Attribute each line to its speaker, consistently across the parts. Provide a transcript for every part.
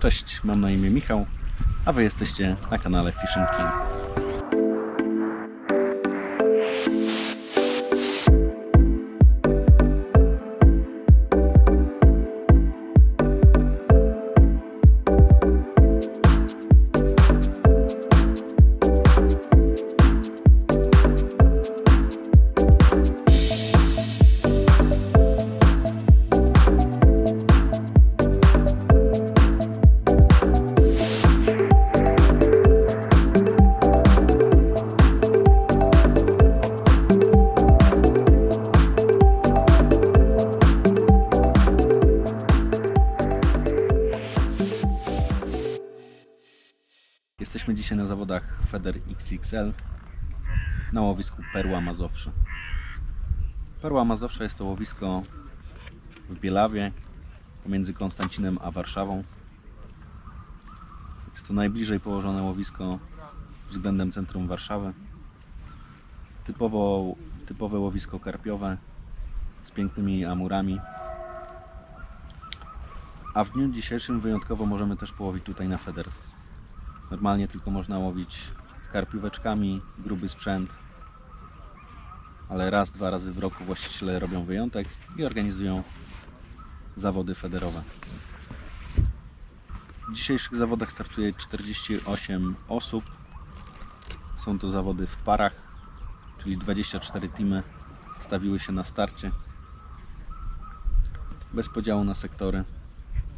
Speaker 1: Cześć, mam na imię Michał, a Wy jesteście na kanale Fishing King. Feder XXL na łowisku Perła Mazowsze. Perła Mazowsza jest to łowisko w Bielawie pomiędzy Konstancinem a Warszawą. Jest to najbliżej położone łowisko względem centrum Warszawy. Typowo, typowe łowisko karpiowe z pięknymi amurami. A w dniu dzisiejszym wyjątkowo możemy też połowić tutaj na Feder. Normalnie tylko można łowić karpióweczkami, gruby sprzęt. Ale raz, dwa razy w roku właściciele robią wyjątek i organizują zawody federowe. W dzisiejszych zawodach startuje 48 osób. Są to zawody w parach, czyli 24 teamy stawiły się na starcie. Bez podziału na sektory.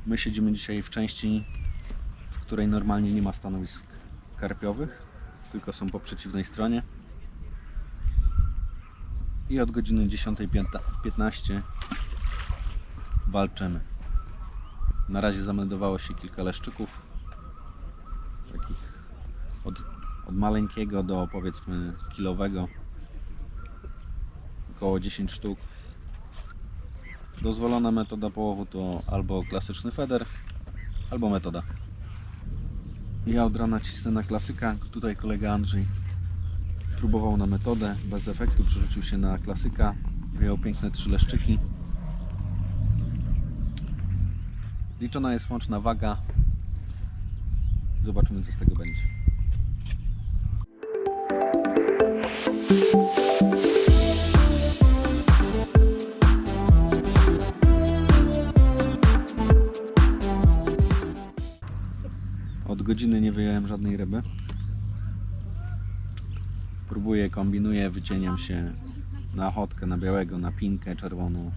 Speaker 1: My siedzimy dzisiaj w części w której normalnie nie ma stanowisk karpiowych, tylko są po przeciwnej stronie. I od godziny 10.15 walczymy. Na razie zameldowało się kilka leszczyków, takich od, od maleńkiego do powiedzmy kilowego, około 10 sztuk. Dozwolona metoda połowu to albo klasyczny feder, albo metoda ja od rana cisnę na klasyka. Tutaj kolega Andrzej próbował na metodę. Bez efektu przerzucił się na klasyka. Wyjął piękne trzy leszczyki. Liczona jest łączna waga. Zobaczymy co z tego będzie. Godziny nie wyjąłem żadnej ryby. Próbuję, kombinuję, wycieniam się na ochotkę, na białego, na pinkę czerwoną,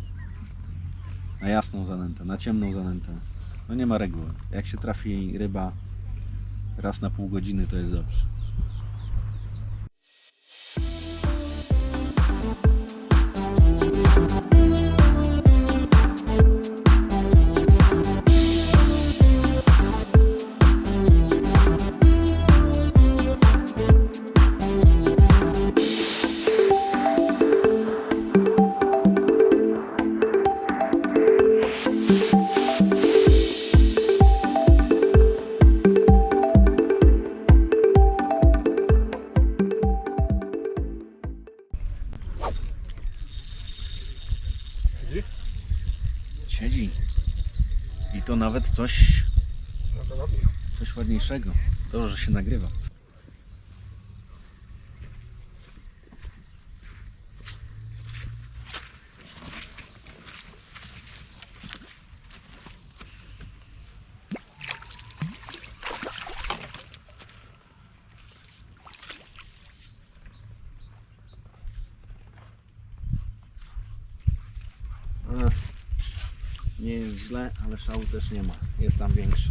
Speaker 1: na jasną zanętę, na ciemną zanętę. No nie ma reguły. Jak się trafi ryba raz na pół godziny, to jest dobrze. Nawet coś, coś ładniejszego. To, że się nagrywa. Ech. Nie jest źle, ale szału też nie ma. Jest tam większy.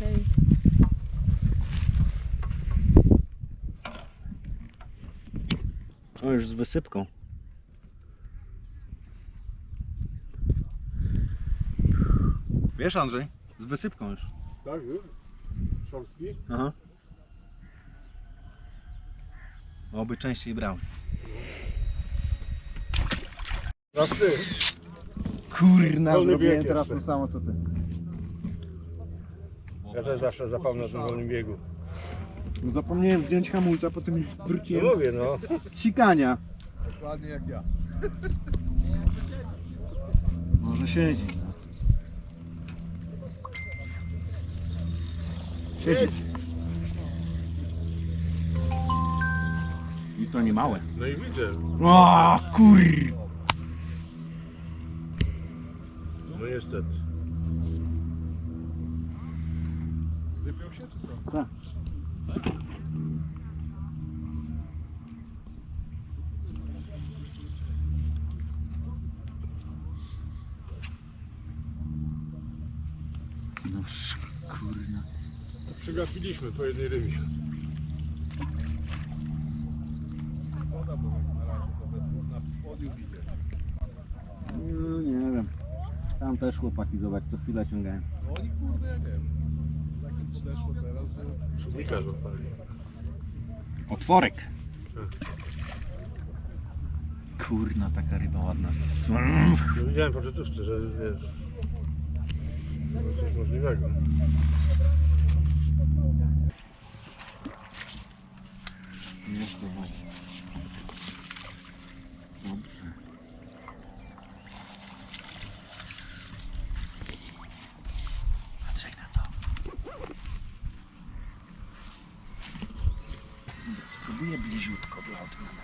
Speaker 2: Hej.
Speaker 1: O, już z wysypką. Wiesz Andrzej? Z wysypką już.
Speaker 3: Tak, już? Szorstki?
Speaker 1: Aha. Oby częściej brał.
Speaker 3: Raz ty.
Speaker 1: Kurna,
Speaker 3: Wolny
Speaker 1: zrobiłem
Speaker 3: bieg
Speaker 1: teraz
Speaker 3: jeszcze.
Speaker 1: to samo co ty.
Speaker 3: Ja też zawsze zapam na tym wolnym biegu.
Speaker 1: No zapomniałem zdjąć hamulca, potem
Speaker 3: No
Speaker 1: wróciłem
Speaker 3: mówię, no.
Speaker 1: z sikania.
Speaker 3: Dokładnie jak ja. No siedzi. Siedzi.
Speaker 1: I to nie małe.
Speaker 3: No i widzę.
Speaker 1: O kur...
Speaker 3: No niestety. Wypiął się czy co?
Speaker 1: Tak. No kurna.
Speaker 3: Przegapiliśmy po jednej rybie. Woda bo na razie to na podium idzie.
Speaker 1: Tam też chłopaki zobacz, co chwilę ciągają.
Speaker 3: No oni kurde, ja nie wiem. Takim podeszło teraz, że... Szumika złapali.
Speaker 1: Otworek. Kurna, taka ryba ładna.
Speaker 3: Widziałem po czytówce, że wiesz... No coś możliwego.
Speaker 1: Jest to ładnie. Dobrze. Patrzaj na to. Spróbuję bliziutko dla odmiany.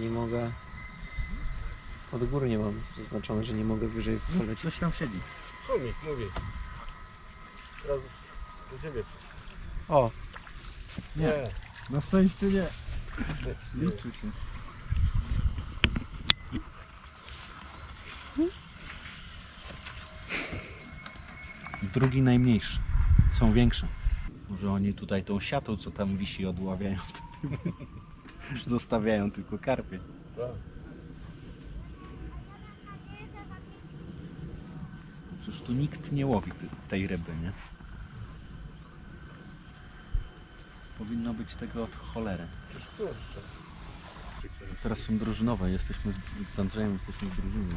Speaker 2: Nie mogę. Od góry nie mam zaznaczone, że nie mogę wyżej polecieć.
Speaker 1: Coś tam siedzi.
Speaker 3: Szumik, mówi. Teraz do ciebie coś.
Speaker 2: O,
Speaker 1: Nie. Na szczęście nie.
Speaker 3: Nie.
Speaker 1: Liczy się. Drugi najmniejszy. Są większe. Może oni tutaj tą siatą, co tam wisi, odławiają. Zostawiają tylko karpie.
Speaker 3: Tak.
Speaker 1: Przecież tu nikt nie łowi tej ryby, nie? Powinno być tego od cholery.
Speaker 3: Przecież kurczę.
Speaker 1: Teraz są drużynowe, jesteśmy z Andrzejem, jesteśmy w drużynie.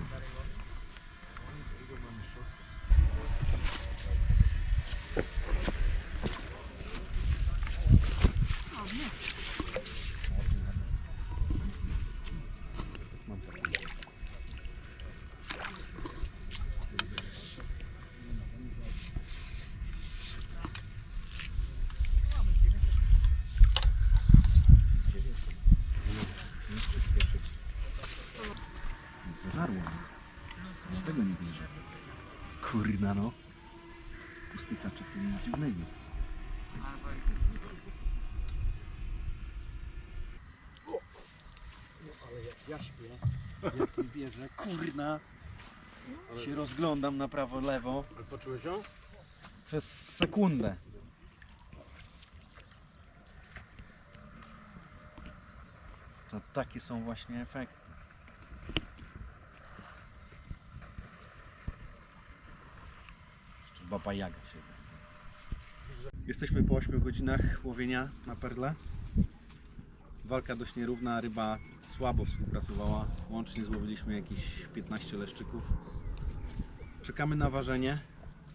Speaker 1: Zażarło. Dlatego nie bierze. Kurna no. Pusty haczyk to nic dziwnego. Ale jak ja śpię, jak mi bierze, kurna. Się rozglądam na prawo, lewo
Speaker 3: Ale poczułeś ją?
Speaker 1: przez sekundę. To takie są właśnie efekty. Jeszcze baba Jaga się Jesteśmy po 8 godzinach łowienia na perle. Walka dość nierówna, ryba słabo współpracowała. Łącznie złowiliśmy jakieś 15 leszczyków. Czekamy na ważenie.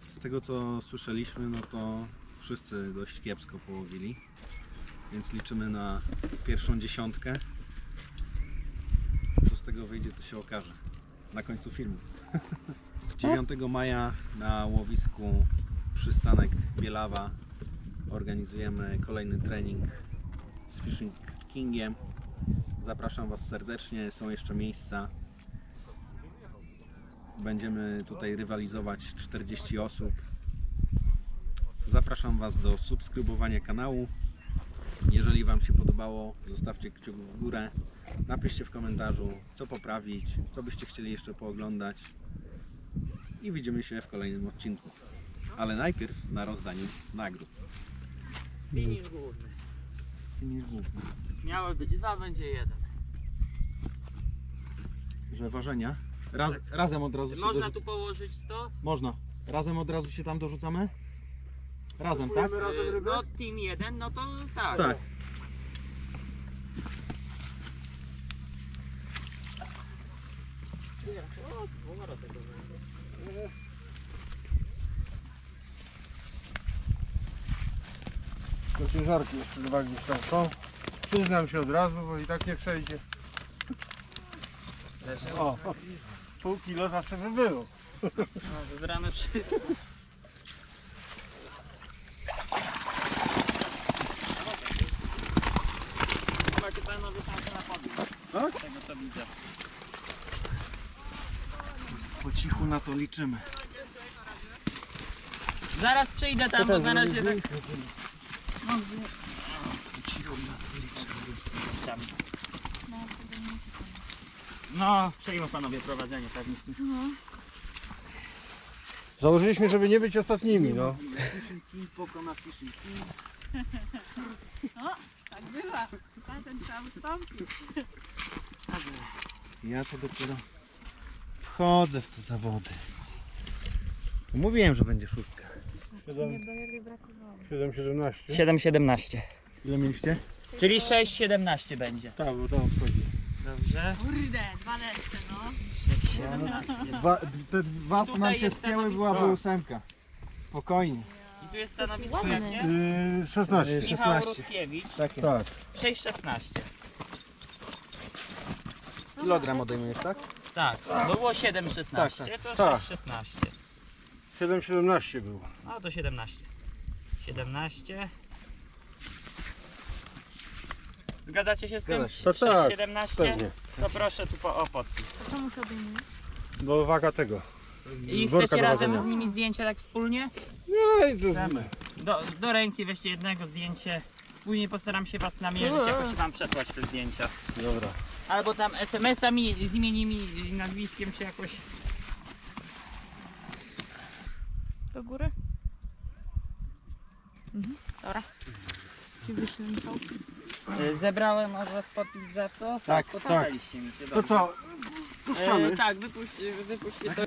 Speaker 1: Z tego co słyszeliśmy, no to wszyscy dość kiepsko połowili. Więc liczymy na pierwszą dziesiątkę. Co z tego wyjdzie, to się okaże na końcu filmu. 9 maja na łowisku przystanek Bielawa organizujemy kolejny trening z Fishing Zapraszam Was serdecznie, są jeszcze miejsca. Będziemy tutaj rywalizować 40 osób. Zapraszam Was do subskrybowania kanału. Jeżeli Wam się podobało, zostawcie kciuk w górę. Napiszcie w komentarzu, co poprawić, co byście chcieli jeszcze pooglądać. I widzimy się w kolejnym odcinku. Ale najpierw na rozdaniu nagród.
Speaker 4: Finisz główny.
Speaker 1: Finisz główny.
Speaker 4: Miało być dwa, będzie jeden.
Speaker 1: Że ważenia. Raz, razem od razu się
Speaker 4: Można tu położyć to?
Speaker 1: Można. Razem od razu się tam dorzucamy? Razem, tak?
Speaker 3: Kupujemy razem
Speaker 4: Yy,
Speaker 3: rybę?
Speaker 4: No team jeden, no to tak.
Speaker 1: Tak.
Speaker 4: O, dwoma razy to będzie.
Speaker 3: To ciężarki jeszcze dwa gdzieś tam są. Przyznam się od razu, bo i tak nie przejdzie. O, pół kilo zawsze by było.
Speaker 4: No, wybrane wszystko. Macie panowie szansę na podbieg.
Speaker 3: Tak?
Speaker 4: Z tego co widzę.
Speaker 1: Po cichu na to liczymy.
Speaker 4: Zaraz przyjdę tam, bo na razie tak... No, przejmą panowie prowadzenie pewnie.
Speaker 3: Założyliśmy, żeby nie być ostatnimi, no.
Speaker 5: Tak bywa. Potem trzeba ustąpić.
Speaker 1: Ja to dopiero wchodzę w te zawody. Mówiłem, że będzie szóstka.
Speaker 3: 7, 7,17.
Speaker 4: 7,17.
Speaker 1: Ile mieliście?
Speaker 4: Czyli 6,17 będzie.
Speaker 3: Tak, bo tam wchodzi.
Speaker 4: Dobrze.
Speaker 5: Kurde, dwa leszcze, no.
Speaker 4: 6,17.
Speaker 1: Dwa, te dwa, co
Speaker 4: Tutaj
Speaker 1: nam się
Speaker 4: jest
Speaker 1: spięły,
Speaker 4: stanowisko.
Speaker 1: byłaby ósemka. Spokojnie.
Speaker 4: I tu jest stanowisko
Speaker 5: Ładne.
Speaker 4: jakie?
Speaker 3: Yy, 16.
Speaker 1: Yy,
Speaker 4: Michał
Speaker 1: 16.
Speaker 4: Rutkiewicz.
Speaker 1: Takie.
Speaker 3: Tak.
Speaker 4: 6,16.
Speaker 1: Kilogram odejmujesz, tak?
Speaker 4: Tak, było 7,16,
Speaker 1: Tak, tak.
Speaker 4: to
Speaker 3: Tak.
Speaker 4: 6,16.
Speaker 3: 7,17 było.
Speaker 4: A to 17. 17. Zgadzacie się z tym?
Speaker 1: Zgadza się.
Speaker 3: Tak, tak,
Speaker 4: 17?
Speaker 3: Pewnie.
Speaker 4: To proszę tu po, o podpis.
Speaker 5: Czemu się obejmuje?
Speaker 3: Bo waga tego.
Speaker 4: I
Speaker 3: Worka
Speaker 4: chcecie
Speaker 3: do
Speaker 4: razem z nimi zdjęcie tak wspólnie?
Speaker 3: Nie, to
Speaker 1: Chcemy.
Speaker 4: Do, do ręki weźcie jednego zdjęcie. Później postaram się was namierzyć, jakoś wam przesłać te zdjęcia.
Speaker 3: Dobra.
Speaker 4: Albo tam SMS-ami z imieniem i nazwiskiem się jakoś.
Speaker 5: Do góry? Mhm, dobra. Ci wyślę Michał.
Speaker 4: E, Zebrałem od was podpis za to?
Speaker 1: Tak,
Speaker 4: podpisaliście mi się.
Speaker 3: To co? Puszczamy.
Speaker 4: E, tak, wypuść, wypuśćcie to.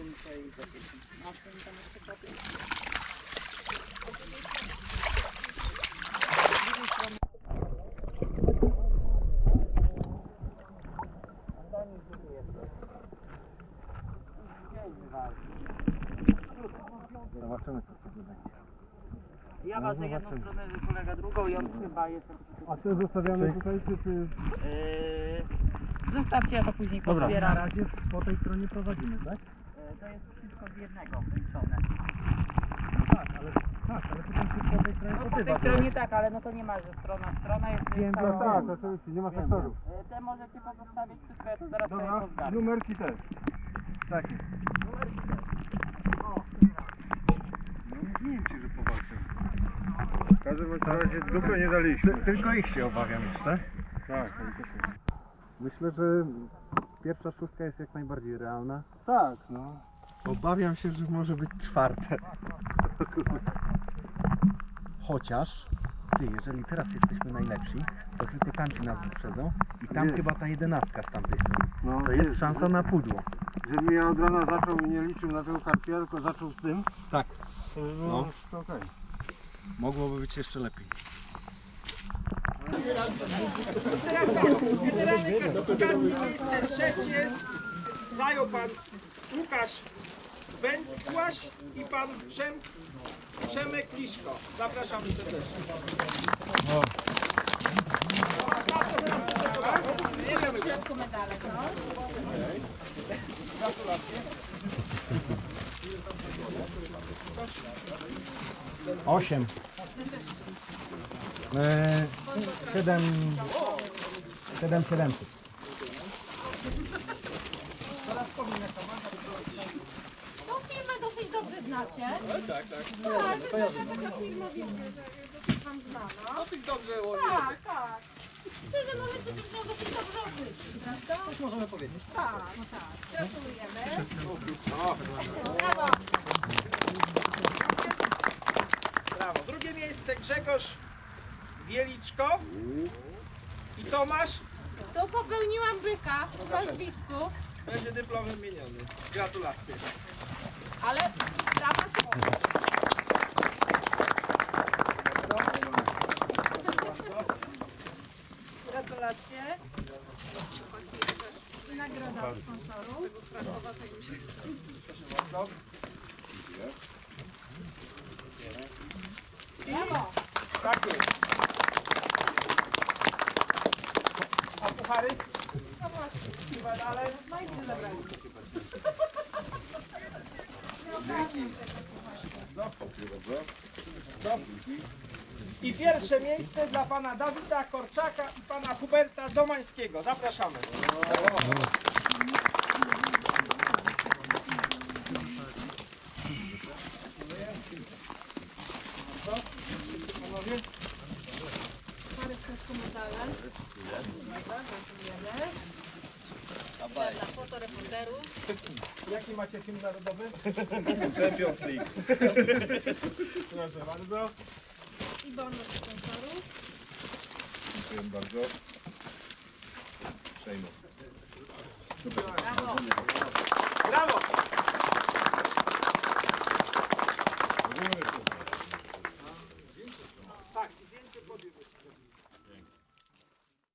Speaker 1: Zobaczymy co sobie będzie.
Speaker 4: Ja ważę jedną stronę, kolega drugą i on chyba jest...
Speaker 3: A co zostawiamy tutaj, czy ty...
Speaker 4: Yy, zostawcie, ja to później
Speaker 3: Dobra.
Speaker 4: pozbieram.
Speaker 1: razie po tej stronie prowadzimy, tak?
Speaker 4: Yy, to jest wszystko z jednego wliczone.
Speaker 1: Tak, ale, tak, ale potem się po tej stronie
Speaker 4: No po tej stronie tak, ale no to nie ma, że strona, strona jest...
Speaker 1: Wiem,
Speaker 4: cała-
Speaker 3: No tak, oczywiście, nie ma sektorów.
Speaker 4: Yy, Te możecie pozostawić wszystko, ja to zaraz sobie
Speaker 3: Dobra,
Speaker 4: pozgarnę.
Speaker 3: numerki też.
Speaker 1: Tak jest. No mówiłem ci, że powalczymy.
Speaker 3: W każdym bądź razie dupy nie daliśmy.
Speaker 1: Tylko ich się obawiam jeszcze.
Speaker 3: Tak, się...
Speaker 1: Myślę, że pierwsza szóstka jest jak najbardziej realna.
Speaker 3: Tak, no.
Speaker 1: Obawiam się, że może być czwarte. Chociaż, ty, jeżeli teraz jesteśmy najlepsi, to tylko tamci nas wyprzedzą i tam
Speaker 3: Jest.
Speaker 1: chyba ta jedenastka z tamtej strony.
Speaker 3: no
Speaker 1: To jest szansa na pudło.
Speaker 3: Żebym ja od rana zaczął i nie liczył na tego karpia, tylko zaczął z tym,
Speaker 1: Tak,
Speaker 3: to by
Speaker 1: No.
Speaker 3: było no. okej
Speaker 1: mogłoby być jeszcze lepiej.
Speaker 6: Teraz tak, generalnej klasyfikacji miejsce trzecie zajął pan Łukasz Węcłaś i pan Przem, Przemek Liszko. Zapraszamy serdecznie.
Speaker 1: Nie wiem, medale, co? Gratulacje. 8. 7. 7 700.
Speaker 5: Tą firmę dosyć dobrze znacie. No, tak, tak. Tak, to jest taka firma, wiecie, że jest dosyć wam znana.
Speaker 6: Dosyć dobrze
Speaker 5: łowię. Tak, tak. Szczerze możecie być no dosyć dobrze obyć, prawda? Coś możemy powiedzieć. Tak, no tak. Gratulujemy. Brawo.
Speaker 6: Drugie miejsce Grzegorz Wieliczko i Tomasz.
Speaker 5: Tu popełniłam byka w nazwisku,
Speaker 6: Będzie dyplom wymieniony. Gratulacje.
Speaker 5: ale brawa są. Gratulacje. Nagroda od sponsorów.
Speaker 6: puchary.
Speaker 5: No no I.
Speaker 6: I pierwsze miejsce dla pana Dawida Korczaka i pana Huberta Domańskiego. Zapraszamy.
Speaker 5: Dobra, gratulujemy. Dla fotoreporterów.
Speaker 6: Jaki macie film narodowy? Champions League. Proszę bardzo.
Speaker 5: I bon od sponsorów. Brawo.
Speaker 6: Brawo!